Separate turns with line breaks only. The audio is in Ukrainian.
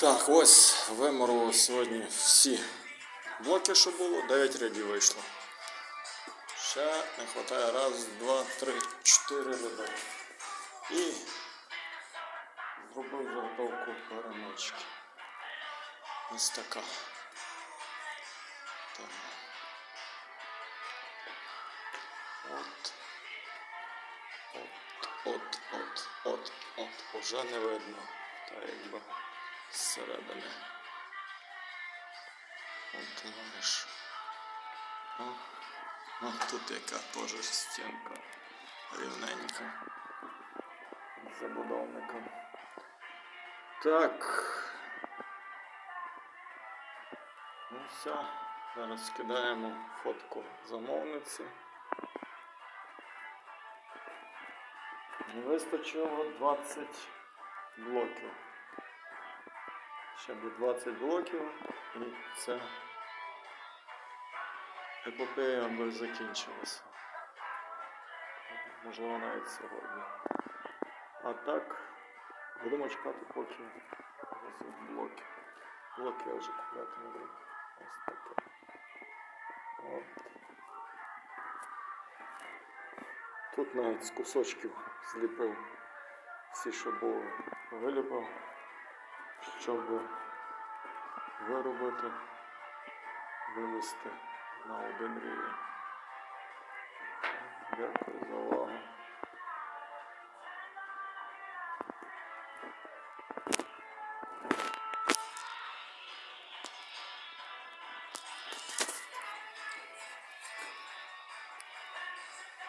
Так, ось виморував сьогодні всі блоки, що було, 9 рядів вийшло. Ще не вистачає раз, два, три, чотири ряди. І зробив заготовку перемички. Ось така. Так. От. От, от, от, от, от. Уже не видно. Та якби зсередини. От. О, о, тут яка теж стінка. Рівненька. Забудовником. Так. Ну все. Зараз скидаємо фотку замовниці. Не вистачило 20 блоків. Ще буде 20 блоків і це епопея би закінчилася. Можливо навіть сьогодні. А так, будемо чекати поки блоки. Блоки я вже купляти не буду. Ось таке. От. Тут навіть з кусочків зліпив всі, що було, виліпив, щоб виробити, вивести на один рівень. Дякую за